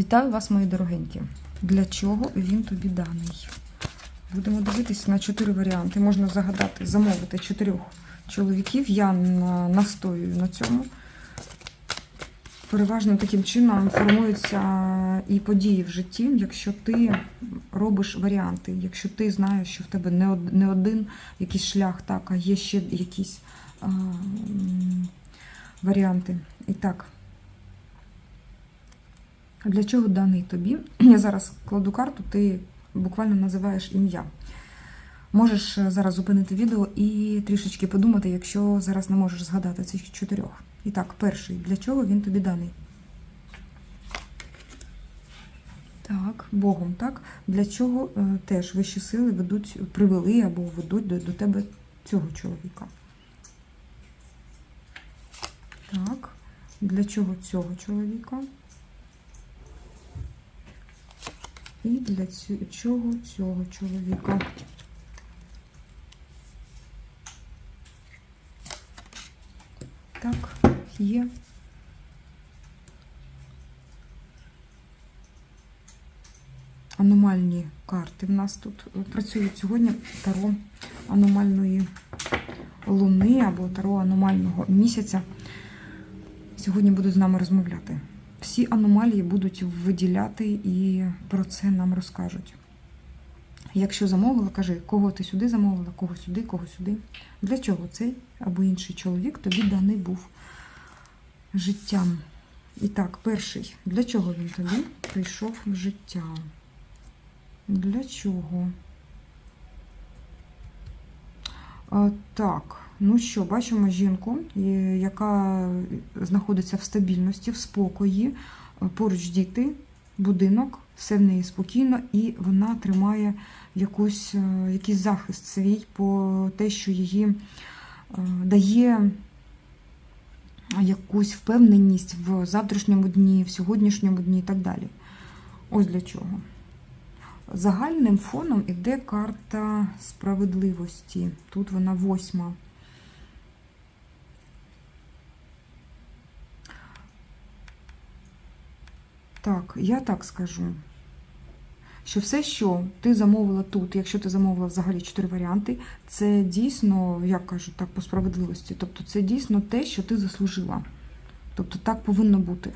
Вітаю вас, мої дорогенькі. Для чого він тобі даний? Будемо дивитись на чотири варіанти. Можна загадати, замовити чотирьох чоловіків. Я настоюю на цьому. Переважно таким чином формуються і події в житті, якщо ти робиш варіанти, якщо ти знаєш, що в тебе не од- не один якийсь шлях, так, а є ще якісь а, варіанти. І так. Для чого даний тобі? Я зараз кладу карту, ти буквально називаєш ім'я. Можеш е, зараз зупинити відео і трішечки подумати, якщо зараз не можеш згадати цих чотирьох. І так, перший. Для чого він тобі даний? Так, Богом, так? Для чого е, теж вищі сили ведуть, привели або ведуть до, до тебе цього чоловіка? Так. Для чого цього чоловіка? І для чого цього чоловіка? Так, є. Аномальні карти. В нас тут працюють сьогодні таро аномальної луни або таро аномального місяця. Сьогодні будуть з нами розмовляти. Всі аномалії будуть виділяти і про це нам розкажуть. Якщо замовила, кажи, кого ти сюди замовила, кого сюди, кого сюди. Для чого цей або інший чоловік тобі даний був життям. І так, перший. Для чого він тобі прийшов в життя? Для чого? А, так, ну що, бачимо жінку, яка знаходиться в стабільності, в спокої, поруч діти, будинок, все в неї спокійно, і вона тримає якусь, е, якийсь захист свій по те, що її е, дає якусь впевненість в завтрашньому дні, в сьогоднішньому дні і так далі. Ось для чого. Загальним фоном іде карта справедливості. Тут вона восьма. Я так скажу, що все, що ти замовила тут, якщо ти замовила взагалі чотири варіанти, це дійсно, як кажуть, так, по справедливості. Тобто це дійсно те, що ти заслужила. Тобто так повинно бути.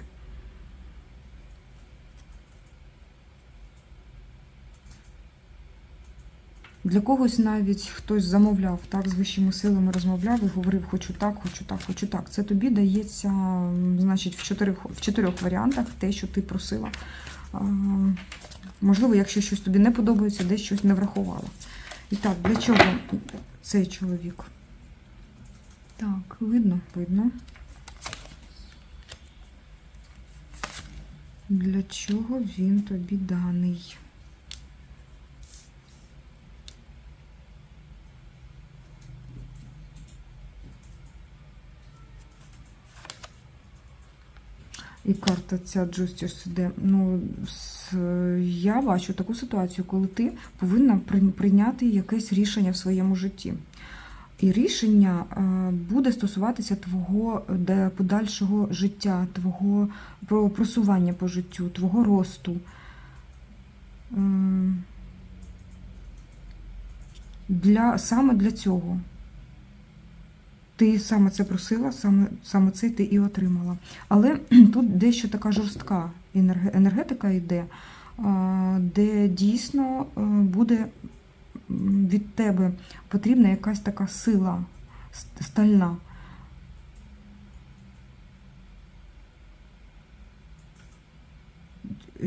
Для когось навіть хтось замовляв так з вищими силами розмовляв і говорив, хочу так, хочу так, хочу так. Це тобі дається, значить, в чотирьох, в чотирьох варіантах те, що ти просила. Можливо, якщо щось тобі не подобається, десь щось не врахувала. І так, для чого цей чоловік? Так, видно, видно. Для чого він тобі даний? І карта ця Justice іде. Ну, я бачу таку ситуацію, коли ти повинна прийняти якесь рішення в своєму житті. І рішення е, буде стосуватися твого подальшого життя, твого про- просування по життю, твого росту. Ем, Для, саме для цього. Ти саме це просила, саме, саме це ти і отримала. Але тут дещо така жорстка енергетика йде, де дійсно е, буде від тебе потрібна якась така сила стальна.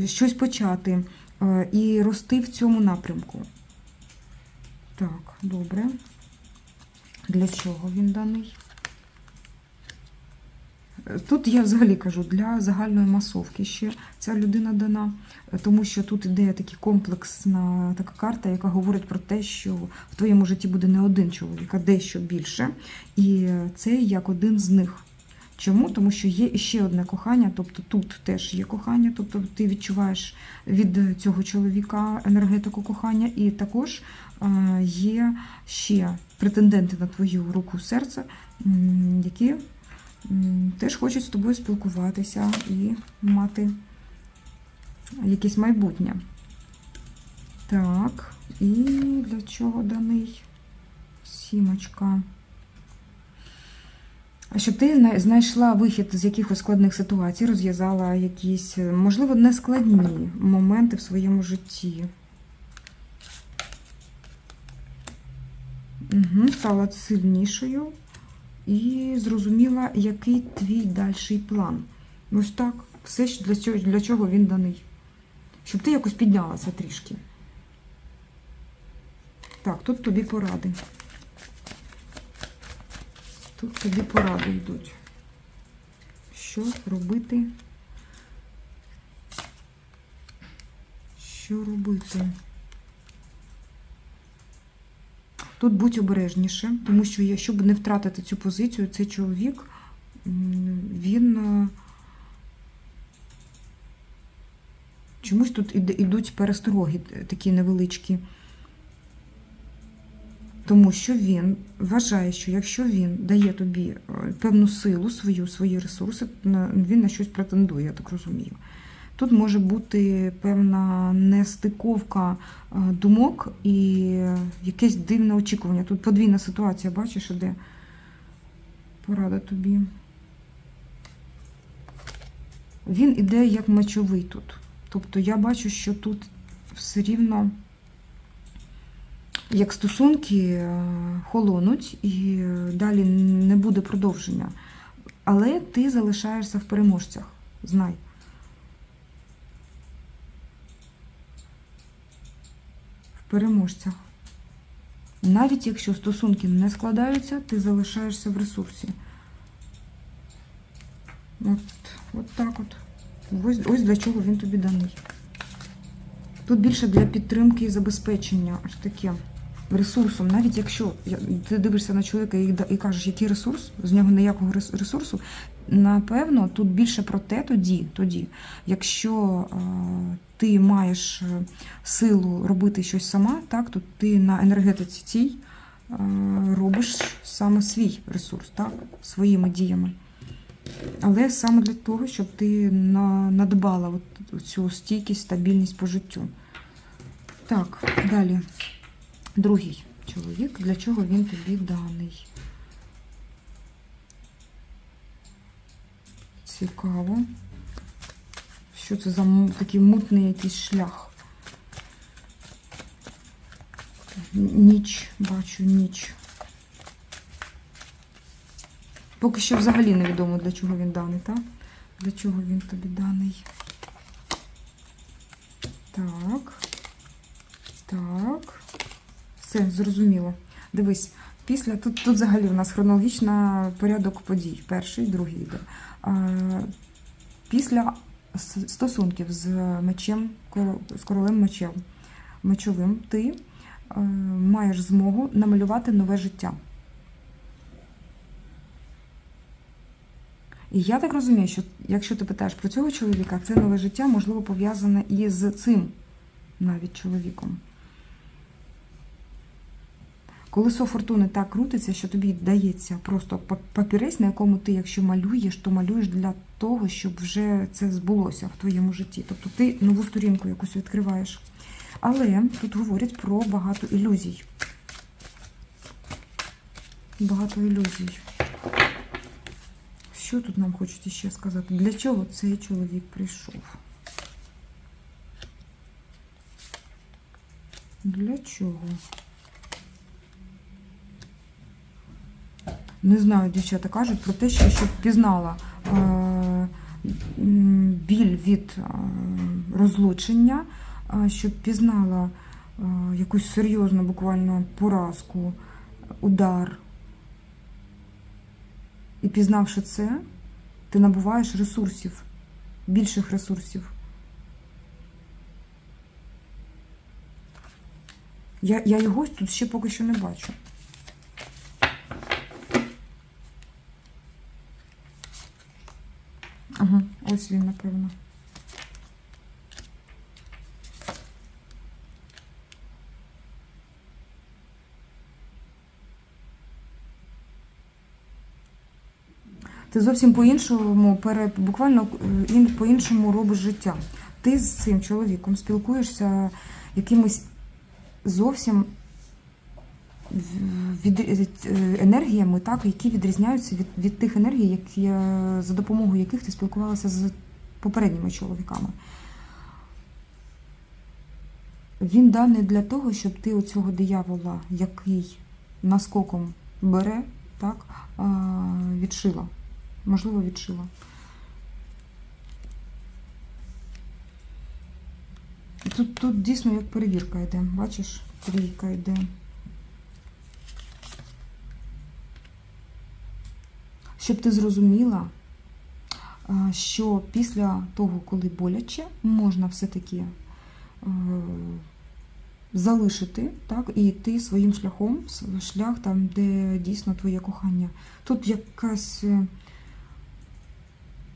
Щось почати е, і рости в цьому напрямку. Так, добре. Для чого він даний? Тут я взагалі кажу для загальної масовки ще ця людина дана, тому що тут іде така комплексна така карта, яка говорить про те, що в твоєму житті буде не один чоловік, а дещо більше. І це як один з них. Чому? Тому що є ще одне кохання, тобто тут теж є кохання, тобто ти відчуваєш від цього чоловіка енергетику кохання, і також е, є ще претенденти на твою руку серце, які теж хочуть з тобою спілкуватися і мати якесь майбутнє. Так, і для чого даний сімочка? А щоб ти знайшла вихід з якихось складних ситуацій, розв'язала якісь, можливо, нескладні моменти в своєму житті. Угу, стала сильнішою і зрозуміла, який твій дальший план. Ось так, все для чого, для чого він даний. Щоб ти якось піднялася трішки. Так, тут тобі поради. Тут тобі поради йдуть. Що робити? Що робити? Тут будь обережніше, тому що щоб не втратити цю позицію, цей чоловік, він е, чомусь тут ідуть перестороги е, такі невеличкі. Тому що він вважає, що якщо він дає тобі е, певну силу, свою, свої ресурси, він на щось претендує, я так розумію. Тут може бути певна нестиковка е, думок і якесь дивне очікування. Тут подвійна ситуація, бачиш, іде порада тобі. Він іде як мечовий тут. Тобто я бачу, що тут все рівно як стосунки е, холонуть і далі не буде продовження. Але ти залишаєшся в переможцях. Знай. Переможцях. Навіть якщо стосунки не складаються, ти залишаєшся в ресурсі. От, от так от. Ось, ось для чого він тобі даний. Тут більше для підтримки і забезпечення. Ось таке. Ресурсом, навіть якщо ти дивишся на чоловіка і, і кажеш, який ресурс, з нього ніякого ресурсу, напевно, тут більше про те тоді, тоді якщо ти маєш е, силу робити щось сама, так, то ти на енергетиці цій е, робиш саме свій ресурс, так, своїми діями. Але саме для того, щоб ти надбала цю стійкість, стабільність по життю. Так, далі. Другий чоловік, для чого він тобі даний? Цікаво. Що це за такий мутний якийсь шлях? Ніч, бачу, ніч. Поки що взагалі невідомо, для чого він даний, так? Для чого він тобі даний? Так. Так. Все, зрозуміло. Дивись, після тут, тут взагалі у нас хронологічний порядок подій. Перший, другий йде. Після стосунків з мечем, з королем мечем, мечовим, ти е, маєш змогу намалювати нове життя. І я так розумію, що якщо ти питаєш про цього чоловіка, це нове життя можливо пов'язане і з цим навіть чоловіком. Колесо фортуни так крутиться, що тобі дається просто папірець, на якому ти, якщо малюєш, то малюєш для того, щоб вже це збулося в твоєму житті. Тобто ти нову сторінку якусь відкриваєш. Але тут говорять про багато ілюзій. Багато ілюзій. Що тут нам хочуть ще сказати? Для чого цей чоловік прийшов? Для чого? Не знаю, дівчата кажуть про те, що щоб пізнала е, біль від е, розлучення, щоб пізнала е, якусь серйозну буквально поразку, удар. І пізнавши це, ти набуваєш ресурсів, більших ресурсів. Я, я його тут ще поки що не бачу. Він, напевно. Ти зовсім по-іншому, буквально е, по-іншому робиш життя. ти з цим чоловіком спілкуєшся якимись зовсім від, е, енергіями, так, які відрізняються від, від тих енергій, які, е, за допомогою яких ти спілкувалася з попередніми чоловіками. Він даний для того, щоб ти оцього диявола, який наскоком бере, так, відшила. Можливо, відшила. Тут, тут дійсно як перевірка йде. Бачиш, трійка йде. Щоб ти зрозуміла, що після того, коли боляче, можна все-таки е, залишити так, і йти своїм шляхом, шлях там, де дійсно твоє кохання. Тут якась е,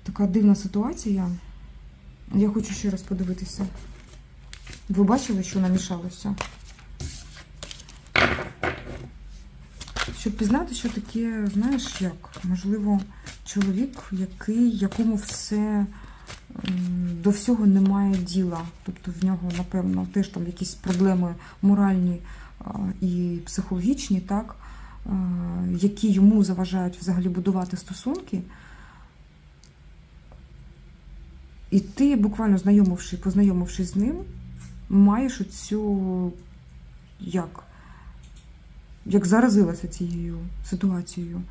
така дивна ситуація. Я хочу ще раз подивитися. Ви бачили, що намішалося? Щоб пізнати, що таке, знаєш як? Можливо, чоловік, який, якому все до всього немає діла. Тобто в нього, напевно, теж там якісь проблеми моральні і психологічні, так, які йому заважають взагалі будувати стосунки. І ти, буквально знайомивши, познайомившись з ним, маєш оцю як, як заразилася цією ситуацією.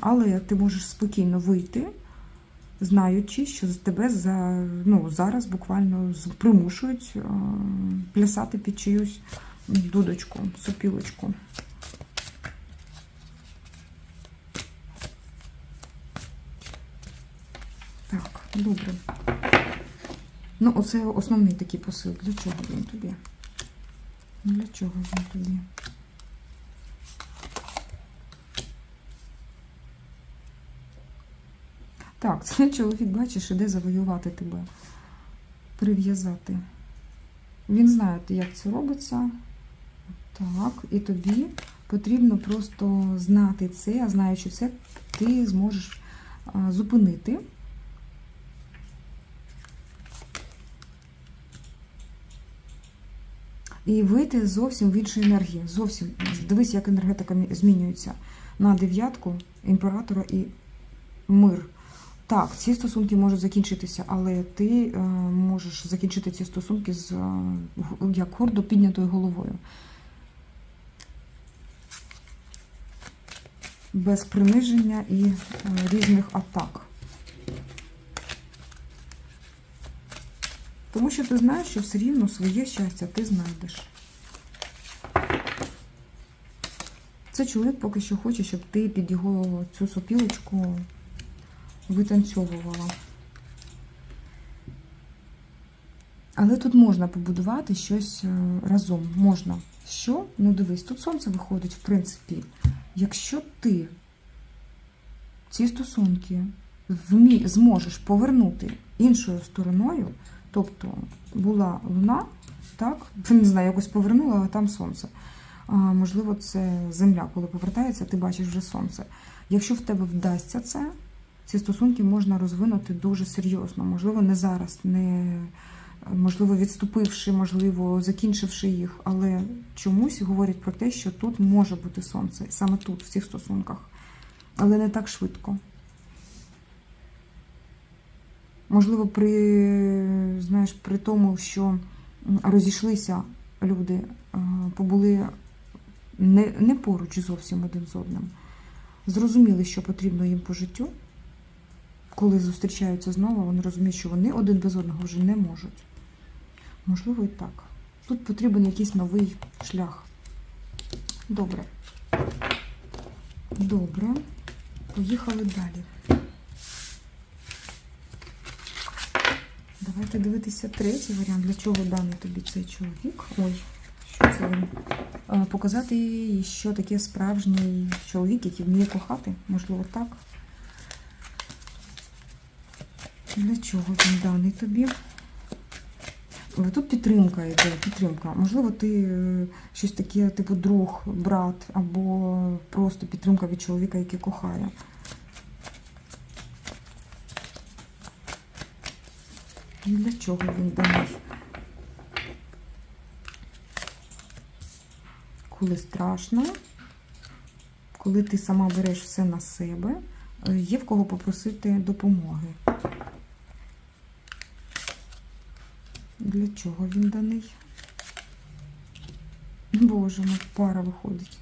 Але ти можеш спокійно вийти, знаючи, що тебе за, ну, зараз буквально примушують е, плясати під чиюсь дудочку, сопілочку. Так, добре. Ну, оце основний такий посил. Для чого він тобі? Для чого він тобі? Так, це чоловік, бачиш, іде завоювати тебе, прив'язати. Він знає, як це робиться. Так, і тобі потрібно просто знати це, а знаючи це, ти зможеш зупинити. І вийти зовсім в іншу енергію. Зовсім дивись, як енергетика змінюється на дев'ятку імператора і мир. Так, ці стосунки можуть закінчитися, але ти е, можеш закінчити ці стосунки з е, як гордо піднятою головою. Без приниження і е, різних атак. Тому що ти знаєш, що все рівно своє щастя ти знайдеш. Це чоловік поки що хоче, щоб ти під його цю сопілочку витанцьовувала. Але тут можна побудувати щось е, разом. Можна. Що? Ну дивись, тут сонце виходить, в принципі. Якщо ти ці стосунки вмі... зможеш повернути іншою стороною, тобто була луна, так, не знаю, якось повернула, а там сонце. А, можливо, це земля, коли повертається, ти бачиш вже сонце. Якщо в тебе вдасться це, ці стосунки можна розвинути дуже серйозно. Можливо, не зараз, не можливо, відступивши, можливо, закінчивши їх, але чомусь говорять про те, що тут може бути сонце, саме тут, в цих стосунках, але не так швидко. Можливо, при, знаєш, при тому, що розійшлися люди, е, побули не, не поруч зовсім один з одним. Зрозуміли, що потрібно їм по життю. Коли зустрічаються знову, вони розуміють, що вони один без одного вже не можуть. Можливо, і так. Тут потрібен якийсь новий шлях. Добре. Добре. Поїхали далі. Давайте дивитися третій варіант. Для чого даний тобі цей чоловік? Ой, що це він? Е, Показати, що таке справжній чоловік, який вміє кохати. Можливо, так. Для чого він даний тобі? Тут підтримка йде, підтримка. Можливо, ти е, щось таке, типу друг, брат, або просто підтримка від чоловіка, який кохає. Для чого він даний? Коли страшно, коли ти сама береш все на себе, е, є в кого попросити допомоги. Для чого він даний? Боже мой, пара виходить.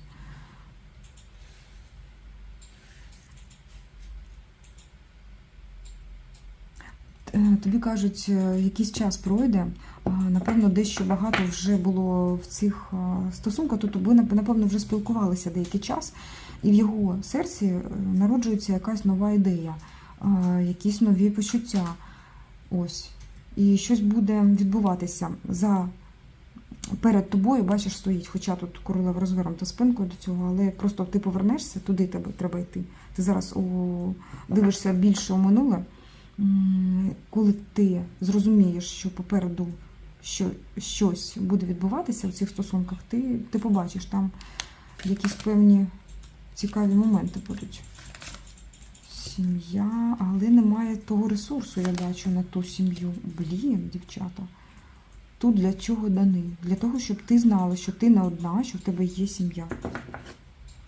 Е, Тобі кажуть, е, якийсь час пройде. Напевно, дещо багато вже було в цих стосунках. Тут ви, напевно, вже спілкувалися деякий час, і в його серці е, народжується якась нова ідея, якісь нові почуття. Ось. І щось буде відбуватися за перед тобою, бачиш, стоїть, хоча тут королева розвернута спинкою до цього, але просто ти повернешся, туди тебе треба йти. Ти зараз у, дивишся більше у минуле. Коли ти зрозумієш, що попереду що, щось буде відбуватися в цих стосунках, ти, ти побачиш там якісь певні цікаві моменти будуть. Сім'я, але немає того ресурсу, я бачу, на ту сім'ю. Блін, дівчата. Тут для чого даний? Для того, щоб ти знала, що ти не одна, що в тебе є сім'я.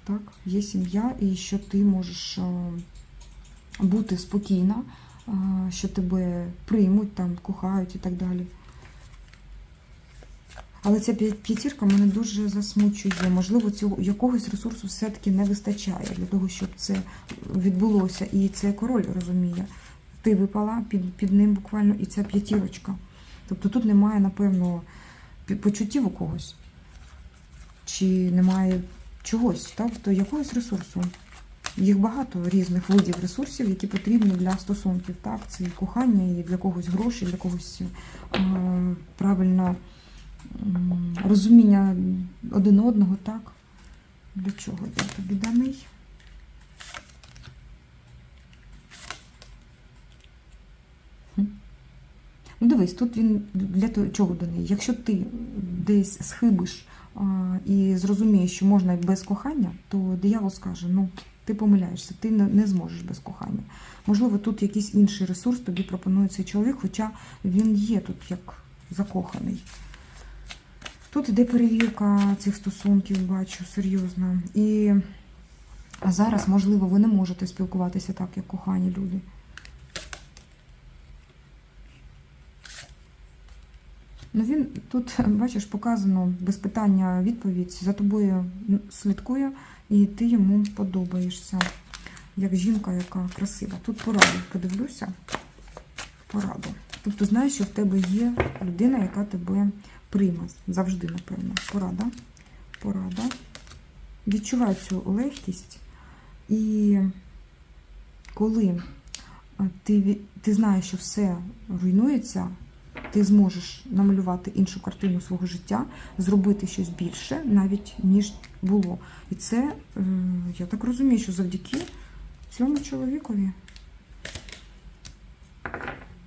Так, є сім'я, і що ти можеш е, бути спокійна, е, що тебе приймуть, там, кохають і так далі. Але ця п'ятірка мене дуже засмучує. Можливо, цього якогось ресурсу все-таки не вистачає для того, щоб це відбулося. І це король розуміє. Ти випала під, під ним буквально, і ця п'ятірочка. Тобто тут немає, напевно, почуттів у когось. Чи немає чогось, так? Тобто якогось ресурсу. Їх багато різних видів ресурсів, які потрібні для стосунків. Так? Це і кохання, і для когось гроші, для когось е, правильно розуміння один одного, так? Для чого я тобі даний? Ну, дивись, тут він для чого даний. Якщо ти десь схибиш а, і зрозумієш, що можна і без кохання, то диявол скаже: ну, ти помиляєшся, ти не, не зможеш без кохання. Можливо, тут якийсь інший ресурс тобі пропонує цей чоловік, хоча він є тут як закоханий. Тут іде перевірка цих стосунків, бачу, серйозно. І зараз, можливо, ви не можете спілкуватися так, як кохані люди. Ну він тут, бачиш, показано без питання відповідь. За тобою слідкує, і ти йому подобаєшся. Як жінка, яка красива. Тут пораду подивлюся. Пораду. Тобто знаєш, що в тебе є людина, яка тебе прийме. Завжди, напевно. Порада. Порада. Відчуваю цю легкість. І коли ти, ти знаєш, що все руйнується, ти зможеш намалювати іншу картину свого життя, зробити щось більше, навіть ніж було. І це, е, я так розумію, що завдяки цьому чоловікові.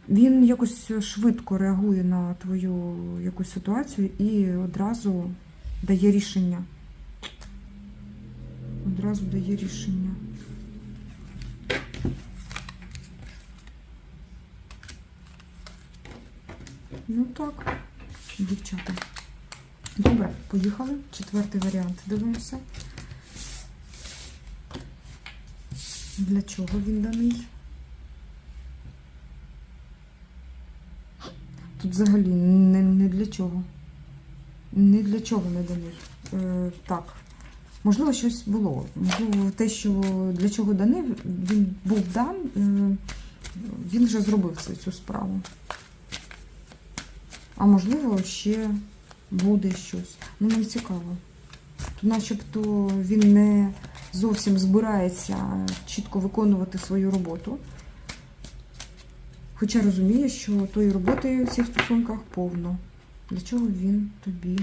Він якось швидко реагує на твою якусь ситуацію і одразу дає рішення. Одразу дає рішення. Ну так, дівчата. Добре, поїхали. Четвертий варіант. Дивимося. Для чого він даний? Тут взагалі не, не для чого. Не для чого не даний. Е, так. Можливо, щось було. Можливо, те, що для чого даний, він був дан, е, він вже зробив це, цю справу. А можливо, ще буде щось. Ну, мені цікаво. Тут начебто він не зовсім збирається чітко виконувати свою роботу. Хоча розуміє, що тої роботи в цих стосунках повно. Для чого він тобі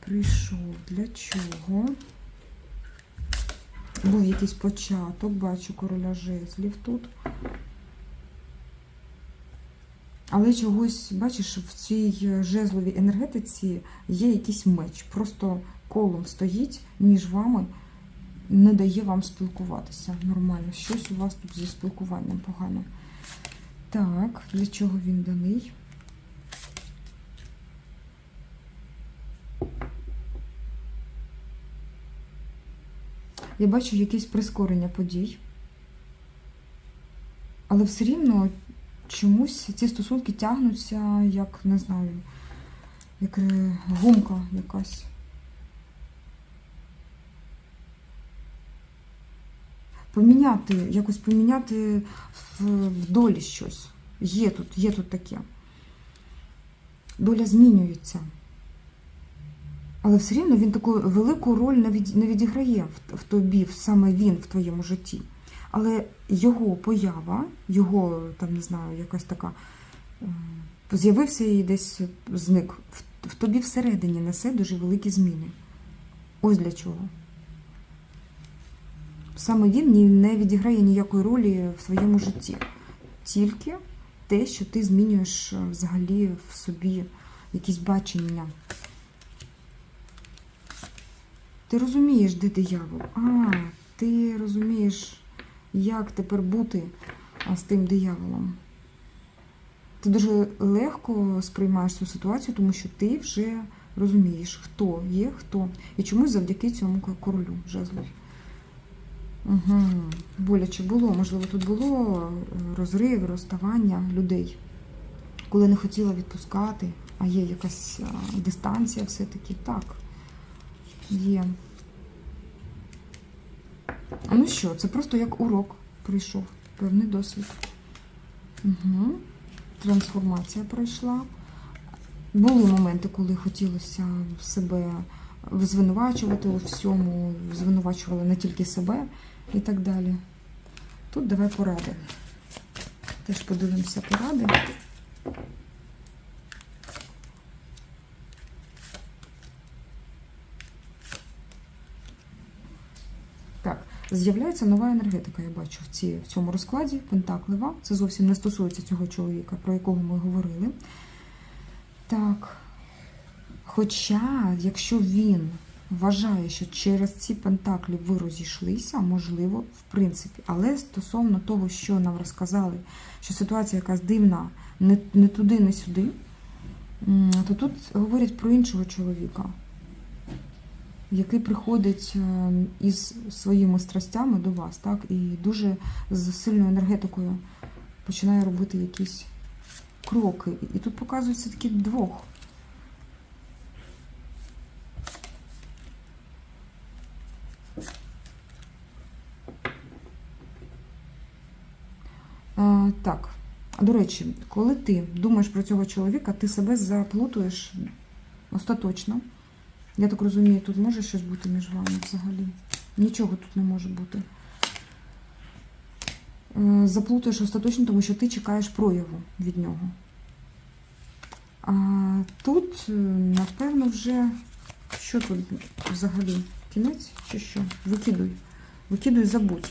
прийшов? Для чого? Був якийсь початок, бачу короля жезлів тут. Але чогось, бачиш, в цій жезловій енергетиці є якийсь меч. Просто колом стоїть між вами, не дає вам спілкуватися нормально. Щось у вас тут зі спілкуванням погано. Так, для чого він даний? Я бачу якесь прискорення подій. Але все рівно чомусь ці стосунки тягнуться, як не знаю, як е, гумка якась. Поміняти, якось поміняти в, долі щось. Є тут, є тут таке. Доля змінюється. Але все рівно він таку велику роль не, відіграє в, тобі, саме він в твоєму житті. Але його поява, його, там, не знаю, якась така, з'явився і десь зник. В тобі всередині несе дуже великі зміни. Ось для чого. Саме він не відіграє ніякої ролі в своєму житті. Тільки те, що ти змінюєш е, взагалі в собі якісь бачення. Ти розумієш, де диявол? А, ти розумієш, як тепер бути з тим дияволом. Ти дуже легко сприймаєш цю ситуацію, тому що ти вже розумієш, хто є, хто. І чомусь завдяки цьому королю жезлов. Угу. Боляче було, можливо, тут було е, розриви, розставання людей, коли не хотіла відпускати, а є якась а, дистанція все-таки. Так. Є. Ну що, це просто як урок прийшов, певний досвід. Угу. Трансформація пройшла. Були моменти, коли хотілося себе звинувачувати у всьому, звинувачували не тільки себе і так далі. Тут давай поради. Теж подивимося поради. Так, з'являється нова енергетика, я бачу в, ці, в цьому розкладі. Пентаклева. Це зовсім не стосується цього чоловіка, про якого ми говорили. Так. Хоча, якщо він вважає, що через ці пентаклі ви розійшлися, можливо, в принципі. Але стосовно того, що нам розказали, що ситуація якась дивна, не, не туди, не сюди, то тут говорять про іншого чоловіка, який приходить е, із своїми страстями до вас, так, і дуже з сильною енергетикою починає робити якісь кроки. І тут показується такі двох. А, так, до речі, коли ти думаєш про цього чоловіка, ти себе заплутуєш остаточно. Я так розумію, тут може щось бути між вами взагалі. Нічого тут не може бути. Е, Заплутаєш остаточно, тому що ти чекаєш прояву від нього. А тут, е, напевно, вже що тут взагалі? Кінець чи що? Викидуй. Викидуй, забудь.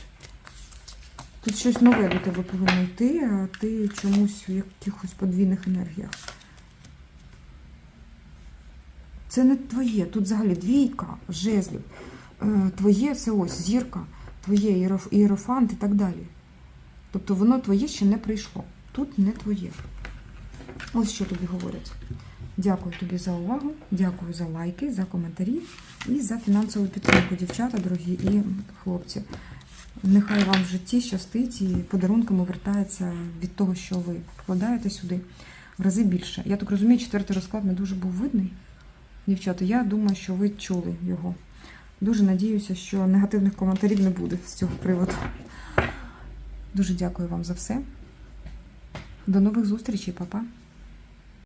Тут щось нове до тебе повинно йти, а ти чомусь в якихось подвійних енергіях. Це не твоє. Тут взагалі двійка жезлів. Е, Твоє це ось зірка, твоє іероф- іерофант і так далі. Тобто воно твоє ще не прийшло. Тут не твоє. Ось що тобі говорять. Дякую тобі за увагу, дякую за лайки, за коментарі і за фінансову підтримку, дівчата, дорогі і хлопці. Нехай вам в житті щастить і подарунками вертається від того, що ви вкладаєте сюди в рази більше. Я так розумію, четвертий розклад не дуже був видний. Дівчата, я думаю, що ви чули його. Дуже надіюся, що негативних коментарів не буде з цього приводу. Дуже дякую вам за все. До нових зустрічей, па-па.